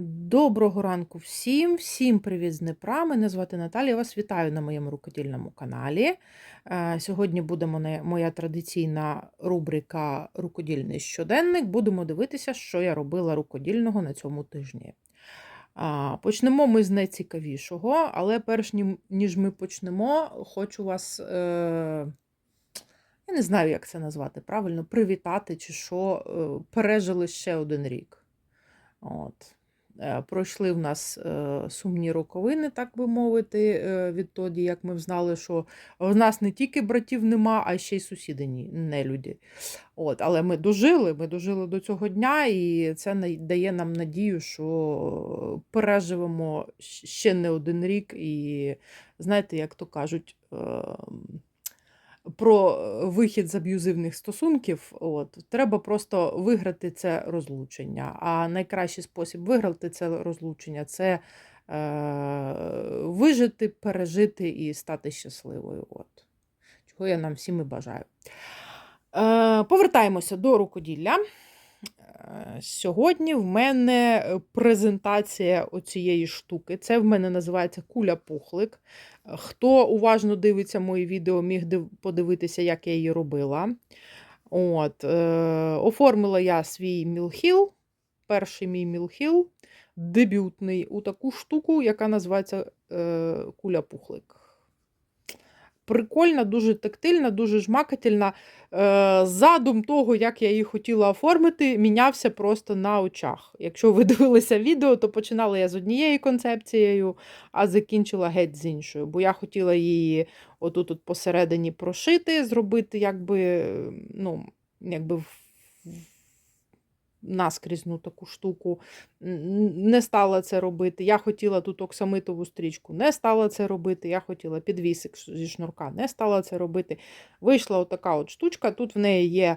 Доброго ранку всім, всім привіт з Дніпра. Мене звати Наталія. Вас вітаю на моєму рукодільному каналі. Е, Сьогодні буде моя традиційна рубрика Рукодільний щоденник. Будемо дивитися, що я робила рукодільного на цьому тижні. Почнемо ми з найцікавішого, але перш ніж ми почнемо, хочу вас. Е... Я не знаю, як це назвати правильно, привітати чи що, е, пережили ще один рік. От. Е, Пройшли в нас е, сумні роковини, так би мовити, е, відтоді, як ми знали, що в нас не тільки братів нема, а ще й сусіди ні- нелюді. От, але ми дожили, ми дожили до цього дня, і це дає нам надію, що переживемо ще не один рік. І знаєте, як то кажуть, ем, про е, вихід з аб'юзивних стосунків, от, треба просто виграти це розлучення. А найкращий спосіб виграти це розлучення це е, вижити, пережити і стати щасливою. От. Чого я нам всім і бажаю. Е, повертаємося до рукоділля. Сьогодні в мене е, презентація оцієї штуки. Це в мене називається куля-пухлик. Хто уважно дивиться мої відео, міг подивитися, як я її робила. От, е, оформила я свій мілхіл, перший мій мілхіл, дебютний, у таку штуку, яка називається е, куля-пухлик. Прикольна, дуже тактильна, дуже жмакательна. Е, задум того, як я її хотіла оформити, мінявся просто на очах. Якщо ви дивилися відео, то починала я з однією концепцією, а закінчила геть з іншою. Бо я хотіла її отут от посередині прошити, зробити якби, е, ну, якби наскрізну таку штуку. Не стала це робити. Я хотіла тут оксамитову стрічку, не стала це робити. Я хотіла підвісик зі шнурка, не стала це робити. Вийшла отака от штучка. Тут в неї є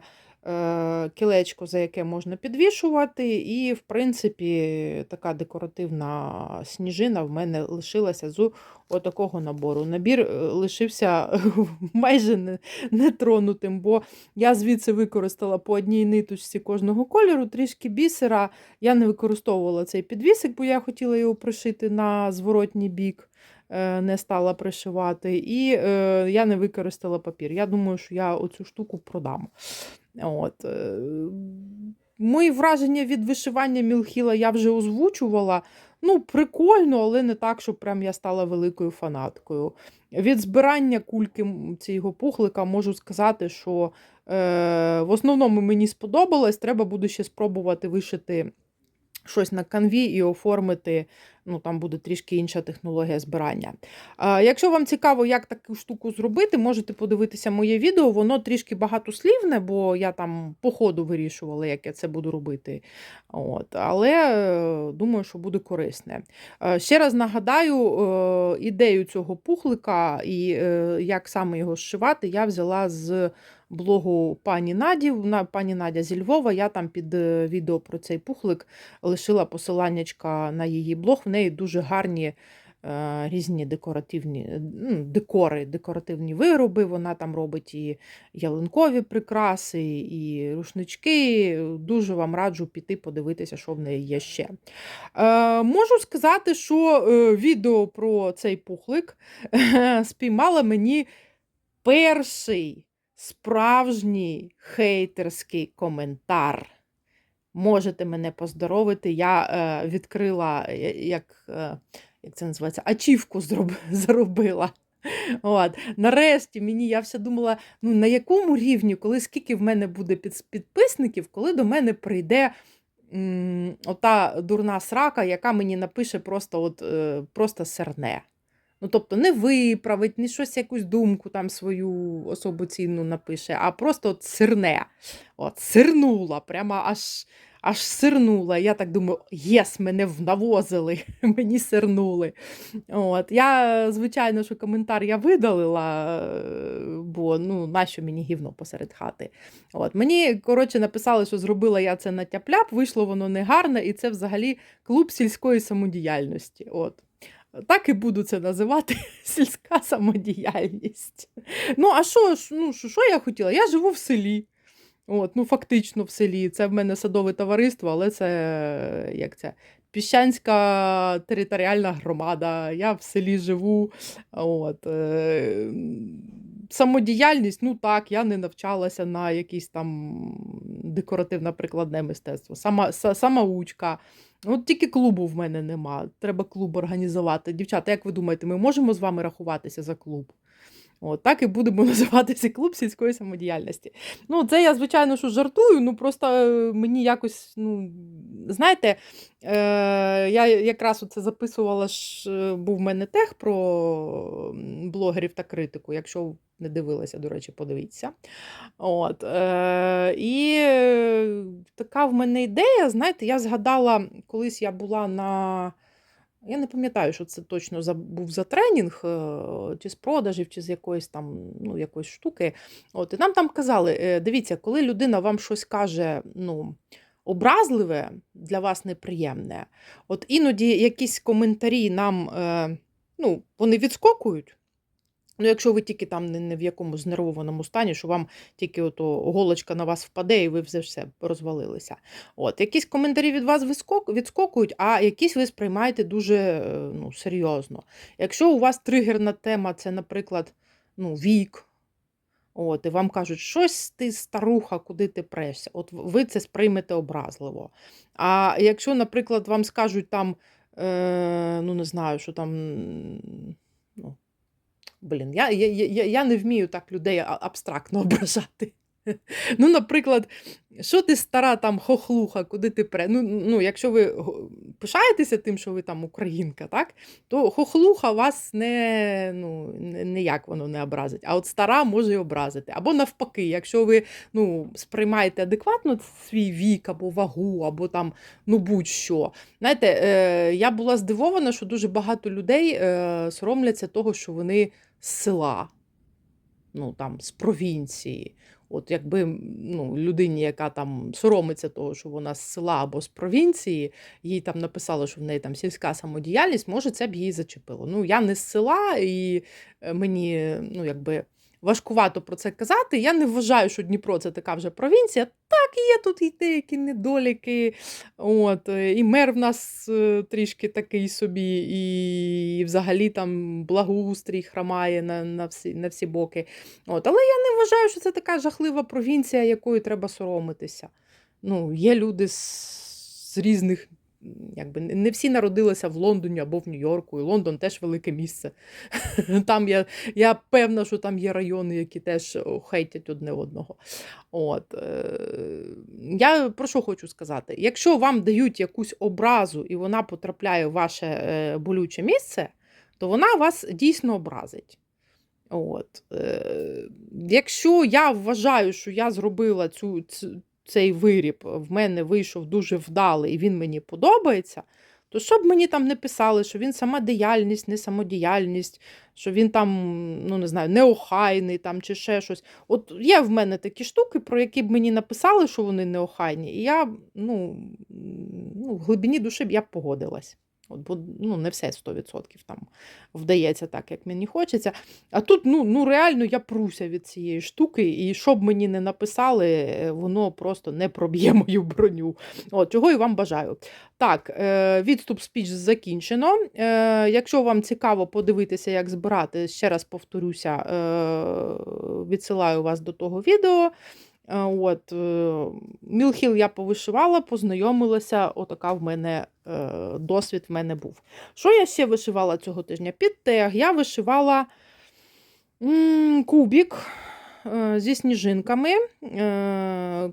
кілечко, за яке можна підвішувати, і, в принципі, така декоративна сніжина в мене лишилася з отакого набору. Набір е, лишився майже не- нетронутим, бо я звідси використала по одній ниточці кожного кольору, трішки бісера. Я не використовувала цей підвісик, бо я хотіла його пришити на зворотній бік, е, не стала пришивати. І е, я не використала папір. Я думаю, що я оцю штуку продам. От. е, Мої враження від вишивання Мілхіла я вже озвучувала. Ну, прикольно, але не так, щоб прям я стала великою фанаткою. Від збирання кульки цього пухлика можу сказати, що е, в основному мені сподобалось. Треба буде ще спробувати вишити щось на канві і оформити. Ну, там буде трішки інша технологія збирання. Якщо вам цікаво, як таку штуку зробити, можете подивитися моє відео. Воно трішки багатослівне, бо я там по ходу вирішувала, як я це буду робити. От. Але е, думаю, що буде корисне. Е, Ще раз нагадаю, е, ідею цього пухлика і як саме його зшивати, я взяла з блогу пані Наді. Вона- Пані Надя зі Львова. Я там під е, відео про цей пухлик лишила посиланнячка на її блог. В неї дуже гарні е, різні декоративні е, ну, декори, декоративні вироби. Вона там робить і ялинкові прикраси, і рушнички. Дуже вам раджу піти подивитися, що в неї є ще. Е, можу сказати, що відео про цей пухлик спіймала мені перший справжній хейтерський коментар. Можете мене поздоровити. Я е, відкрила, е, як, е, як це називається, ачівку зроб, заробила. От. Нарешті мені я все думала, ну на якому рівні, коли скільки в мене буде під, підписників, коли до мене прийде ота дурна срака, яка мені напише просто от, е, просто серне. Ну, тобто не виправить, не щось якусь думку там свою особу цінну напише, а просто от сирне. От, сирнула, прямо аж, аж сирнула. Я так думаю, єс, мене внавозили, мені сирнули. От, я, звичайно, що коментар я видалила, е, бо ну, нащо мені гівно посеред хати. От, мені, коротше, написали, що зробила я це на тяп-ляп, вийшло воно негарне, і це взагалі клуб сільської самодіяльності. От. Так і буду це називати сільська самодіяльність. Ну, а що ну, що, я хотіла? Я живу в селі. От, ну, фактично в селі. Це в мене садове товариство, але це як це? Піщанська територіальна громада. Я в селі живу. От, е, самодіяльність, ну так, я не навчалася на якісь там декоративно-прикладне мистецтво. Сама, са- самоучка. От тільки клубу в мене нема. Треба клуб організувати. Дівчата, як ви думаєте, ми можемо з вами рахуватися за клуб? От, так і будемо називатися клуб сільської самодіяльності. Ну, це я, звичайно, що жартую, ну просто е, мені якось, ну, знаєте, е, я якраз оце записувала ж, е, був в мене тег про блогерів та критику. Якщо не дивилася, до речі, подивіться. От, е, і е, така в мене ідея, знаєте, я згадала, колись я була на. Я не пам'ятаю, що це точно за, був за тренінг, е, чи з продажів, чи з якоїсь там ну, якоїсь штуки. От, і нам там казали: е, дивіться, коли людина вам щось каже, ну. Образливе для вас неприємне. От іноді якісь коментарі нам ну, вони відскокують. Ну, якщо ви тільки там не, не в якомусь знервованому стані, що вам тільки ото голочка на вас впаде, і ви вже все розвалилися. От, якісь коментарі від вас відскокують, а якісь ви сприймаєте дуже е, ну, серйозно. Якщо у вас тригерна тема, це, наприклад, ну, вік. От, і вам кажуть, щось ти старуха, куди ти прешся. От ви це сприймете образливо. А якщо, наприклад, вам скажуть там, е, ну не знаю, що там. Блін, я, я, я, я не вмію так людей абстрактно ображати. Ну, наприклад, що ти стара там хохлуха, куди ти пре? Ну, ну, якщо ви пишаєтеся тим, що ви там українка, так? то хохлуха вас не, ну, ніяк воно не образить. А от стара може й образити. Або навпаки, якщо ви ну, сприймаєте адекватно свій вік або вагу, або там ну, будь-що. Знаєте, е, я була здивована, що дуже багато людей е, соромляться того, що вони з села, ну, там, з провінції. От якби ну, людині, яка там соромиться того, що вона з села або з провінції, їй там написали, що в неї там сільська самодіяльність, може, це б її зачепило. Ну, я не з села, і е, мені ну, якби важкувато про це казати. Я не вважаю, що Дніпро це така вже провінція. Так, є тут і деякі недоліки. От, е, і мер в нас е, трішки такий собі, і взагалі там благоустрій храмає на, на, всі, на всі боки. От, але я не вважаю, що це така жахлива провінція, якою треба соромитися. Ну, є люди з, з різних. Якби не всі народилися в Лондоні або в Нью-Йорку, і Лондон теж велике місце. Там я, я певна, що там є райони, які теж хейтять одне одного. От, е, я про що хочу сказати? Якщо вам дають якусь образу і вона потрапляє в ваше е, болюче місце, то вона вас дійсно образить. От. Е, якщо я вважаю, що я зробила цю, ц- цей виріб, в мене вийшов дуже вдалий і він мені подобається, то що б мені там не писали, що він сама діяльність, не самодіяльність, що він там, ну не знаю, неохайний там чи ще щось. От є в мене такі штуки, про які б мені написали, що вони неохайні, і я ну, ну, в глибині душі б я погодилась. От, бо ну, не все 100% там вдається так, як мені хочеться. А тут ну, ну реально я пруся від цієї штуки, і що б мені не написали, е, воно просто не проб'є мою броню. От, чого і вам бажаю. Так, е, відступ спіч закінчено. Е, якщо вам цікаво подивитися, як збирати, ще раз повторюся, відсилаю вас до того відео. Е, От, е, Мілхіл я повишивала, познайомилася, отака в мене е, досвід в мене був. Що я ще вишивала цього тижня? Під я вишивала кубік зі сніжинками,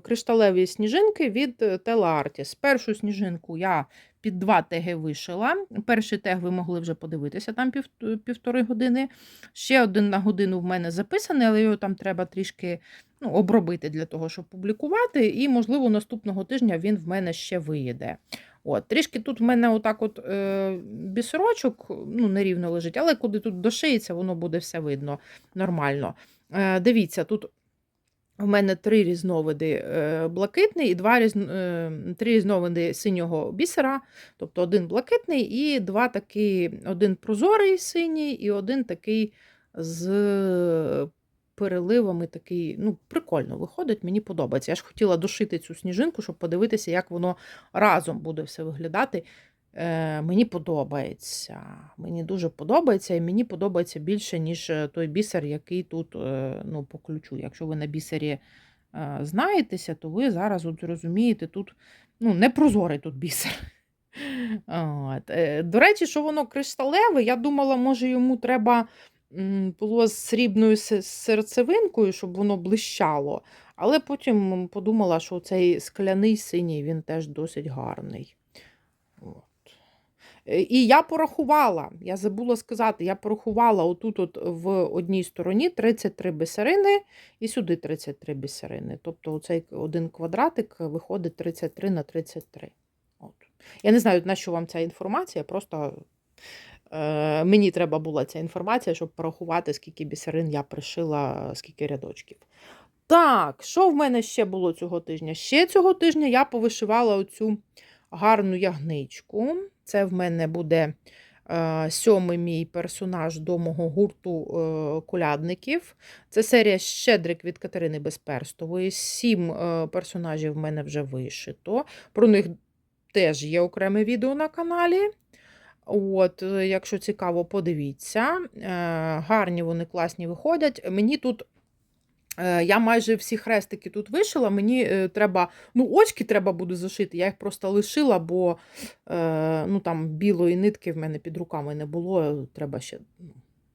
кришталеві сніжинки від Tela Artis. Першу сніжинку я під два теги вишила. Перший тег ви могли вже подивитися, там пів, півтори години. Ще один на годину в мене записаний, але його там треба трішки ну, обробити для того, щоб публікувати. І, можливо, наступного тижня він в мене ще виїде. От, Трішки тут в мене отак от е, бісерочок ну, нерівно лежить, але куди тут дошиється, воно буде все видно нормально. Е, дивіться, тут в мене три різновиди е, блакитний і два різ... е, три різновиди синього бісера, тобто один блакитний і два такі, один прозорий синій і один такий з переливами такий, ну, прикольно виходить, мені подобається. Я ж хотіла дошити цю сніжинку, щоб подивитися, як воно разом буде все виглядати. Е, Мені подобається. Мені дуже подобається, і мені подобається більше, ніж е, той бісер, який тут е, ну, по ключу. Якщо ви на бісері знаєтеся, то ви зараз от розумієте, тут ну, не прозорий тут бісер. От. До речі, що воно кришталеве, я думала, може йому треба було з срібною серцевинкою, щоб воно блищало. Але потім подумала, що цей скляний синій він теж досить гарний. Е, І я порахувала, я забула сказати, я порахувала отут от в одній стороні 33 бісерини і сюди 33 бісерини. Тобто оцей один квадратик виходить 33 на 33. От. Я не знаю, на що вам ця інформація, просто е, мені треба була ця інформація, щоб порахувати, скільки бісерин я пришила, скільки рядочків. Так, що в мене ще було цього тижня? Ще цього тижня я повишивала оцю гарну ягничку. Це в мене буде е, сьомий мій персонаж до мого гурту е, колядників. Це серія Щедрик від Катерини Безперстової. Сім е, персонажів в мене вже вишито. Про них теж є окреме відео на каналі. От, якщо цікаво, подивіться. Гарні вони класні виходять. Мені тут. Е, Я майже всі хрестики тут вишила. Мені е, треба, ну, очки треба буде зашити. Я їх просто лишила, бо е, ну, там білої нитки в мене під руками не було. Треба ще ну,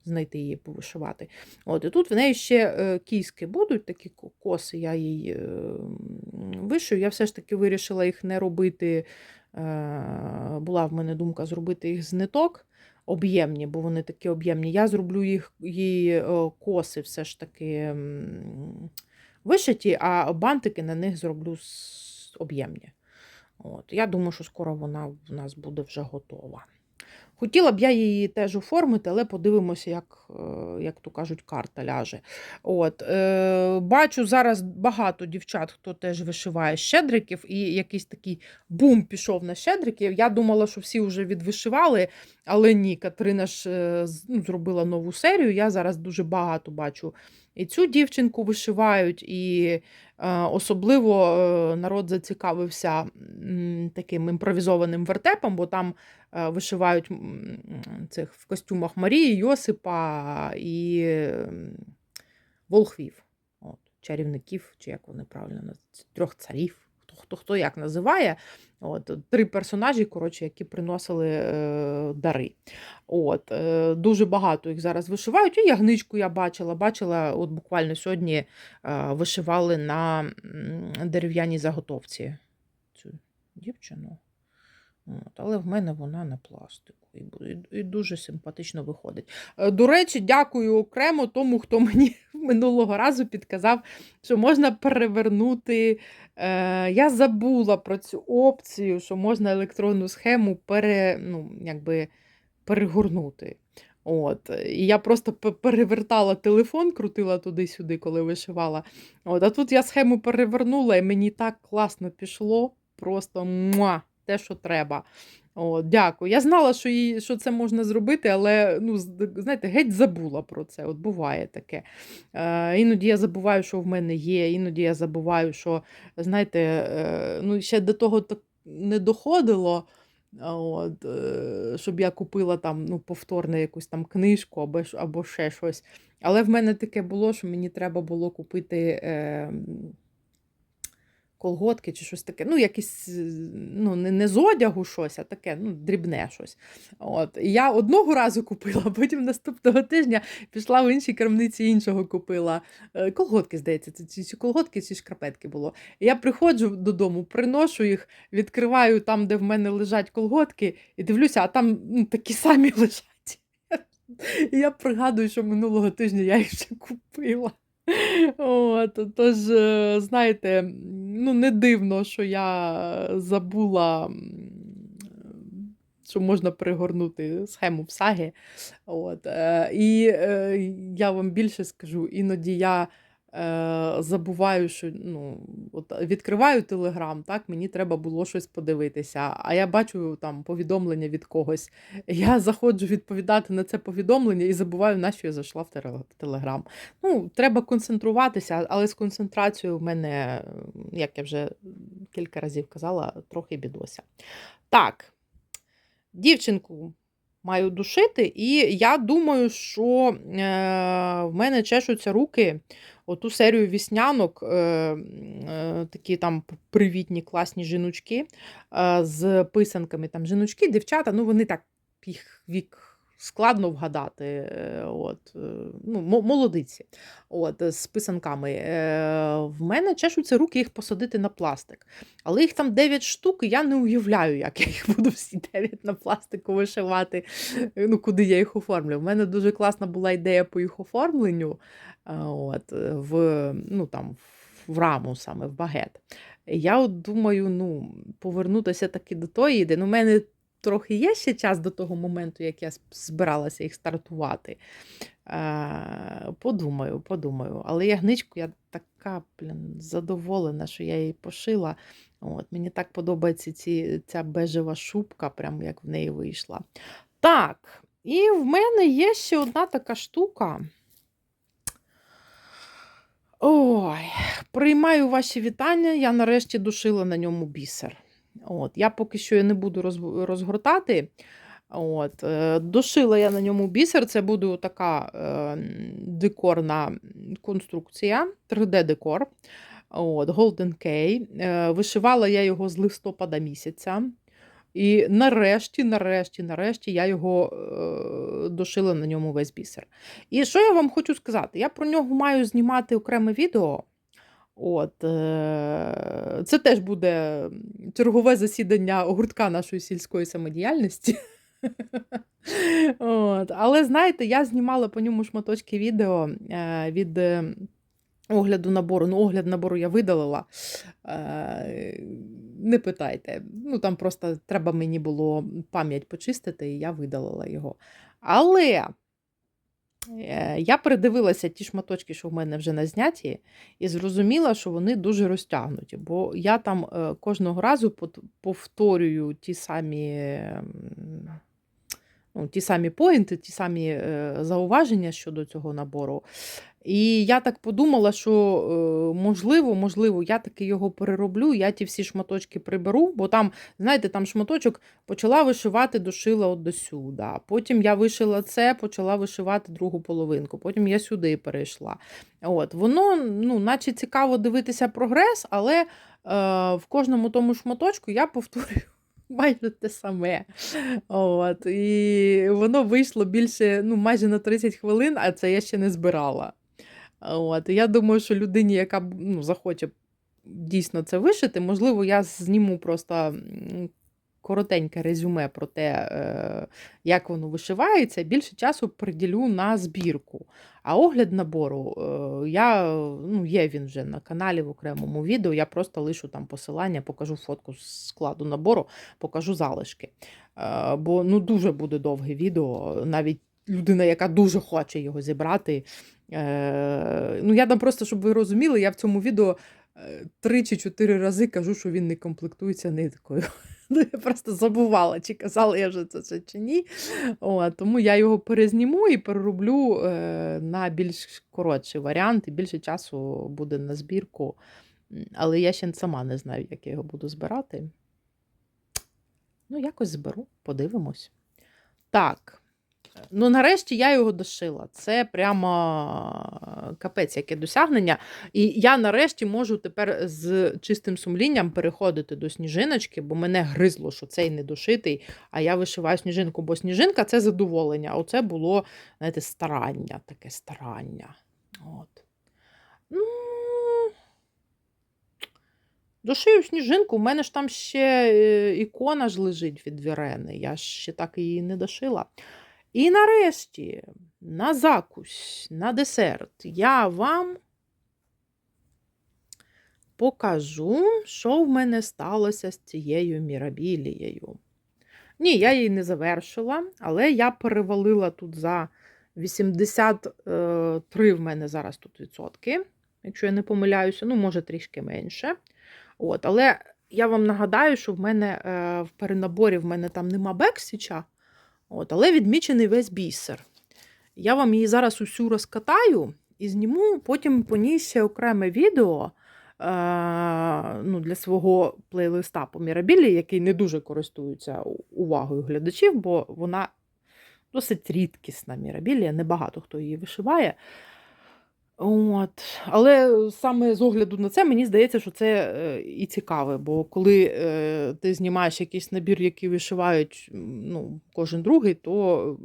знайти її, повишивати. От, і тут в неї ще кіски будуть, такі ко- коси, я їй м, вишию. Я все ж таки вирішила їх не робити. Була в мене думка зробити їх з ниток об'ємні, бо вони такі об'ємні. Я зроблю їх її е, коси все ж таки вишиті, а бантики на них зроблю об'ємні. От, я думаю, що скоро вона в нас буде вже готова. Хотіла б я її теж оформити, але подивимося, як, е, як то кажуть, карта ляже. От, е, бачу зараз багато дівчат, хто теж вишиває щедриків, і якийсь такий бум пішов на щедриків. Я думала, що всі вже відвишивали, але ні, Катерина ж е, ну, зробила нову серію. Я зараз дуже багато бачу і цю дівчинку вишивають, і е, особливо е, народ зацікавився таким імпровізованим вертепом, бо там е, вишивають цих в костюмах Марії, Йосипа і волхвів, от, чарівників, чи як вони правильно трьох царів. Хто, хто, як називає. От, три персонажі, коротше, які приносили е, дари. От, е, дуже багато їх зараз вишивають. І ягничку я бачила. Бачила, от буквально сьогодні е, вишивали на дерев'яній заготовці цю дівчину. От, але в мене вона на пластику. І, дуже симпатично виходить. Е, До речі, дякую окремо тому, хто мені минулого разу підказав, що можна перевернути. Е, я забула про цю опцію, що можна електронну схему пере, ну, якби, перегорнути. От. І я просто перевертала телефон, крутила туди-сюди, коли вишивала. От. А тут я схему перевернула, і мені так класно пішло. Просто муа, те, що треба. От, дякую. Я знала, що, їй, що це можна зробити, але ну, знаєте, геть забула про це. От буває таке. Е, іноді я забуваю, що в мене є, іноді я забуваю, що, знаєте, е, ну, ще до того так не доходило. От, е, щоб я купила там ну, повторно якусь там книжку або, або ще щось. Але в мене таке було, що мені треба було купити е, колготки чи щось таке. Ну, якісь, ну, не, не з одягу щось, а таке, ну, дрібне щось. От. І я одного разу купила, потім наступного тижня пішла в іншій крамниці іншого купила. Е, Колготки, здається, чи, чи колготки, чи шкарпетки було. І я приходжу додому, приношу їх, відкриваю там, де в мене лежать колготки, і дивлюся, а там ну, такі самі лежать. І я пригадую, що минулого тижня я їх вже купила. От, тож, е, знаєте, ну не дивно, що я забула, що можна пригорнути схему в саги. От, е, і е, я вам більше скажу, іноді я забуваю, що ну, от відкриваю телеграм, так, мені треба було щось подивитися. А я бачу там повідомлення від когось. Я заходжу відповідати на це повідомлення і забуваю, на що я зайшла в телеграм. Ну, треба концентруватися, але з концентрацією в мене, як я вже кілька разів казала, трохи бідося. Так, дівчинку маю душити, і я думаю, що е, в мене чешуться руки. Оту серію віснянок, е, е, такі там привітні, класні жіночки е, з писанками. Там жіночки, дівчата, ну вони так їх вік складно вгадати. е, От, е, ну, молодиці от, з писанками. Е, В мене чешуться руки їх посадити на пластик. Але їх там 9 штук, і я не уявляю, як я їх буду всі 9 на пластику вишивати, ну, куди я їх оформлю. У мене дуже класна була ідея по їх оформленню. От, в, ну, там, в раму саме, в багет. Я от думаю, ну, повернутися таки до тої ідеї. Ну, у мене трохи є ще час до того моменту, як я збиралася їх стартувати. Е, подумаю, подумаю. Але ягничку я така, блін, задоволена, що я її пошила. От, мені так подобається ці, ця бежева шубка, прям як в неї вийшла. Так, і в мене є ще одна така штука. Ой, приймаю ваші вітання. Я нарешті душила на ньому бісер. От, я поки що не буду роз- розгортати. От, е, дошила я на ньому бісер. Це буде така е, декорна конструкція, 3D-декор. От, Golden K. Е, вишивала я його з листопада місяця. І нарешті, нарешті, нарешті я його е, дошила на ньому весь бісер. І що я вам хочу сказати? Я про нього маю знімати окреме відео. От, е, це теж буде чергове засідання гуртка нашої сільської самодіяльності. От. Але знаєте, я знімала по ньому шматочки відео е, від е, огляду набору. Ну, огляд набору я видалила. Не питайте. Ну, там просто треба мені було пам'ять почистити, і я видалила його. Але я передивилася ті шматочки, що в мене вже назняті, і зрозуміла, що вони дуже розтягнуті. Бо я там е, кожного разу повторюю ті самі. Ну, ті самі поінти, ті самі е, зауваження щодо цього набору. І я так подумала, що е, можливо, можливо, я таки його перероблю, я ті всі шматочки приберу, бо там, знаєте, там шматочок почала вишивати, дошила от до сюди. Потім я вишила це, почала вишивати другу половинку, потім я сюди перейшла. От, воно, ну, наче цікаво дивитися прогрес, але е, в кожному тому шматочку я повторюю. Майже те саме. От, і воно вийшло більше, ну, майже на 30 хвилин, а це я ще не збирала. От, я думаю, що людині, яка ну, захоче дійсно це вишити, можливо, я зніму просто коротеньке резюме про те, е, як воно вишивається, більше часу приділю на збірку. А огляд набору, е, я, ну, є він вже на каналі в окремому відео. Я просто лишу там посилання, покажу фотку з складу набору, покажу залишки. Е, Бо ну, дуже буде довге відео, навіть людина, яка дуже хоче його зібрати. Ну, я там просто, щоб ви розуміли, я в цьому відео три чи чотири рази кажу, що він не комплектується ниткою. Ну, я просто забувала, чи казала я вже це, чи ні. О, тому я його перезніму і перероблю е, на більш коротший варіант, і більше часу буде на збірку. Але я ще сама не знаю, як я його буду збирати. Ну, якось зберу, подивимось. Так. Ну, нарешті я його дошила. Це прямо капець, яке досягнення. І я нарешті можу тепер з чистим сумлінням переходити до сніжиночки, бо мене гризло, що цей не дошитий, а я вишиваю сніжинку, бо сніжинка це задоволення. Оце було, знаєте, старання, таке старання. От. Ну, Дошию сніжинку, у мене ж там ще е, ікона ж лежить від Вірени. Я ж ще так її не дошила. І нарешті, на закусь, на десерт, я вам покажу, що в мене сталося з цією мірабілією. Ні, я її не завершила, але я перевалила тут за 83 в мене зараз тут відсотки. якщо я не помиляюся, ну, може, трішки менше. От, але я вам нагадаю, що в мене е, в перенаборі в мене там нема бексіча, от, але відмічений весь бісер. Я вам її зараз усю розкатаю і зніму потім по ній ще окреме відео е, ну, для свого плейлиста по Мірабілі, який не дуже користується увагою глядачів, бо вона досить рідкісна Мірабілія, небагато хто її вишиває. От. Але саме з огляду на це, мені здається, що це е, і цікаве, бо коли е, ти знімаєш якийсь набір, який вишивають ну, кожен другий, то,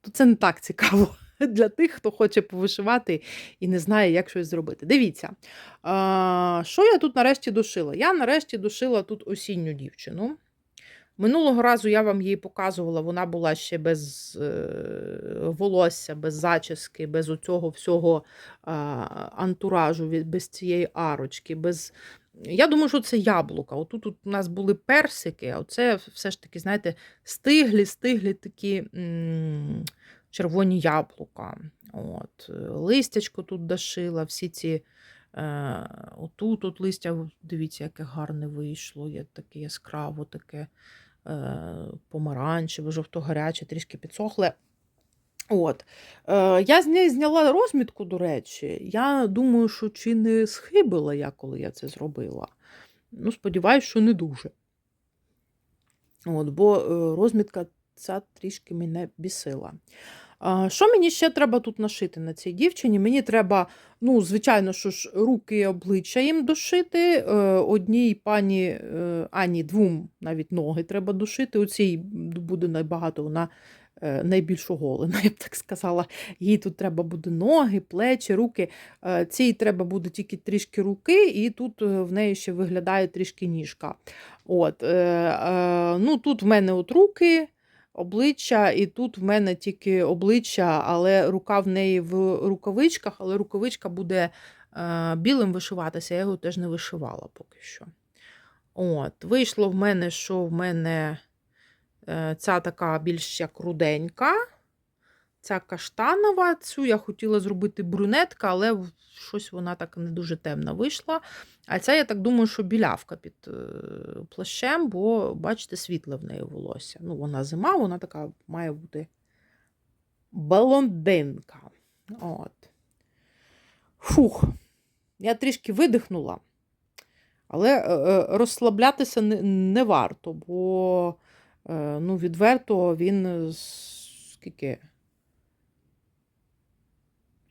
то це не так цікаво для тих, хто хоче повишивати і не знає, як щось зробити. Дивіться, що я тут нарешті дошила? Я нарешті дошила тут осінню дівчину. Минулого разу я вам її показувала, вона була ще без е, волосся, без зачіски, без оцього всього антуражу, без цієї арочки. без... Я думаю, що це яблука. Отут тут у нас були персики, а оце все ж таки, знаєте, стиглі, стиглі такі м, червоні яблука. От. е, Листячко тут дошила, всі ці. Е, отут от листя, дивіться, яке гарне вийшло, є таке яскраво, таке помаранчеве, жовто-гаряче, трішки підсохле. От. Е, я з неї зняла розмітку, до речі. Я думаю, що чи не схибила я, коли я це зробила. Ну, сподіваюсь, що не дуже. От, бо е, розмітка ця трішки мене бісила. Що мені ще треба тут нашити на цій дівчині? Мені треба, ну, звичайно, що ж, руки і обличчя їм дошити. Е, Одній пані е, Ані, двом навіть ноги треба дошити. У цій буде найбагато вона е, найбільш оголена, я б так сказала. Їй тут треба буде ноги, плечі, руки. Цій треба буде тільки трішки руки, і тут в неї ще виглядає трішки ніжка. От, ну, тут в мене от руки обличчя, і тут в мене тільки обличчя, але рука в неї в рукавичках, але рукавичка буде е, білим вишиватися, я його теж не вишивала поки що. От, Вийшло в мене, що в мене е, ця така більш як руденька. Ця каштанова, цю я хотіла зробити брюнетка, але щось вона так не дуже темна вийшла. А ця, я так думаю, що білявка під е, плащем, бо, бачите, світле в неї волосся. Ну, вона зима, вона така має бути балондинка. От. Фух, я трішки видихнула, але е, е, розслаблятися не, не варто, бо ну, відверто він скільки?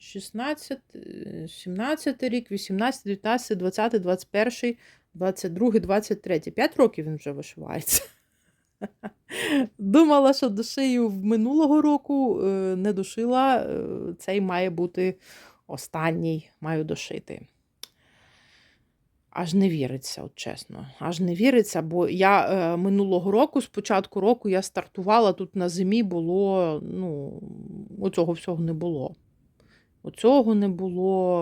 16, е, 17 рік, 18, 19, 20, 21, 22, 23. 5 років він вже вишивається. Думала, що дошию в минулого року, е, не дошила. е, Цей має бути останній, маю дошити. Аж не віриться, от чесно. Аж не віриться, бо я е, минулого року, з початку року, я стартувала тут на зимі, було, ну, оцього всього не було. Оцього не було,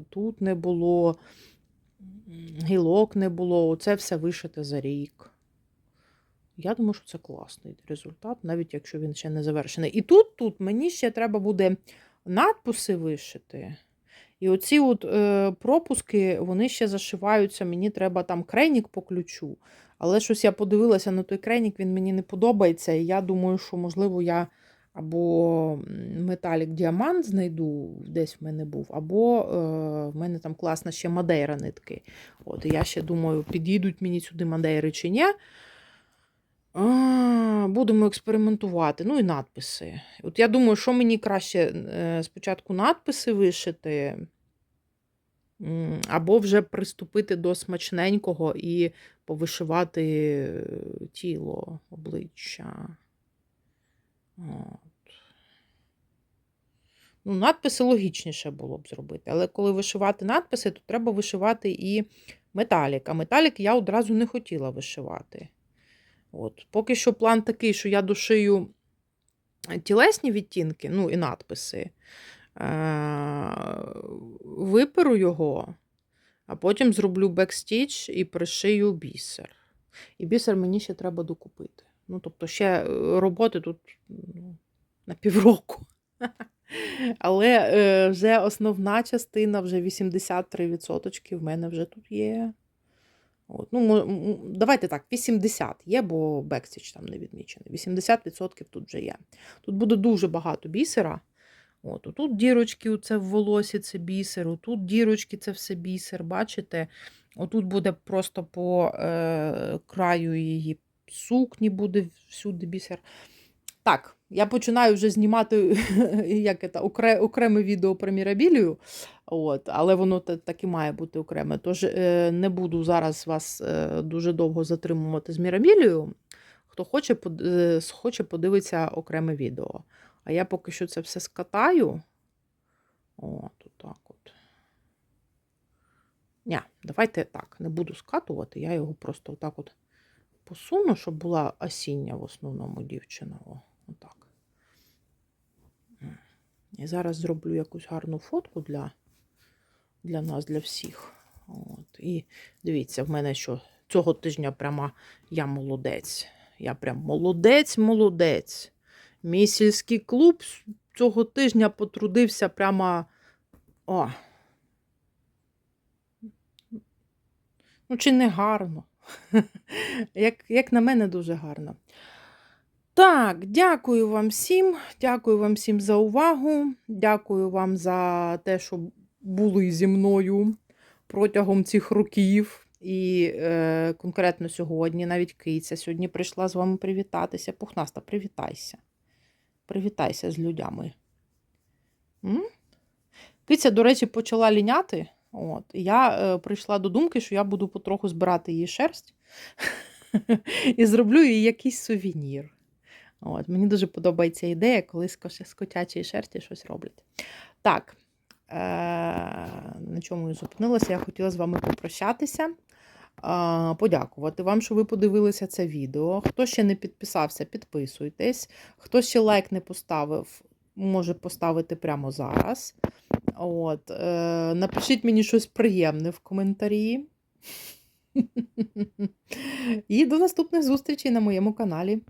е, тут не було, гілок не було. Оце все вишите за рік. Я думаю, що це класний результат, навіть якщо він ще не завершений. І тут, тут мені ще треба буде надписи вишити. І оці от, е, пропуски, вони ще зашиваються. Мені треба там крейнік по ключу. Але щось я подивилася на той крейнік, він мені не подобається. І я думаю, що, можливо, я або металік діамант знайду, десь в мене був, або е, в мене там класна ще мадейра нитки. От, я ще думаю, підійдуть мені сюди мадейри чи ні. А, Будемо експериментувати. Ну і надписи. От я думаю, що мені краще е, спочатку надписи вишити, або вже приступити до смачненького і повишивати е, тіло, обличчя. От. Ну, надписи логічніше було б зробити. Але коли вишивати надписи, то треба вишивати і металік. А металік я одразу не хотіла вишивати. От. Поки що план такий, що я дошию тілесні відтінки, ну і надписи, е- виперу його, а потім зроблю бекстіч і пришию бісер. І бісер мені ще треба докупити. Ну, тобто, ще е, роботи тут ну, на півроку. Але е, вже основна частина, вже 83% в мене вже тут є. От, ну, давайте так, 80 є, бо бекстіч там не відмічений. 80% тут вже є. Тут буде дуже багато бісера. От, тут дірочки це в волосі, це бісер, тут дірочки це все бісер, бачите? Отут буде просто по е, краю її сукні буде всюди бісер. Так, я починаю вже знімати як це, окре, окреме відео про мірабілію, от, але воно так і має бути окреме. Тож е, не буду зараз вас е, дуже довго затримувати з мірабілією. Хто хоче, е, хоче подивитися окреме відео. А я поки що це все скатаю. От, отак от. Ня, давайте так, не буду скатувати, я його просто отак от посуну, щоб була осіння в основному дівчина. О, отак. І зараз зроблю якусь гарну фотку для, для нас, для всіх. От. І дивіться, в мене що цього тижня прямо я молодець. Я прям молодець, молодець. Мій сільський клуб цього тижня потрудився прямо. О. Ну, чи не гарно? Як, як на мене, дуже гарно. Так, дякую вам всім. Дякую вам всім за увагу. Дякую вам за те, що були зі мною протягом цих років. І е, конкретно сьогодні, навіть киця сьогодні прийшла з вами привітатися. Пухнаста, привітайся. Привітайся з людьми. М? Киця, до речі, почала ліняти. От. Я е, прийшла до думки, що я буду потроху збирати її шерсть і зроблю їй якийсь сувенір. От. Мені дуже подобається ідея, коли з котячої шерсті щось роблять. Так, е- на чому я зупинилася? Я хотіла з вами попрощатися. А, Подякувати вам, що ви подивилися це відео. Хто ще не підписався, підписуйтесь. Хто ще лайк не поставив, може поставити прямо зараз. От, е, напишіть мені щось приємне в коментарі. І до наступних зустрічей на моєму каналі.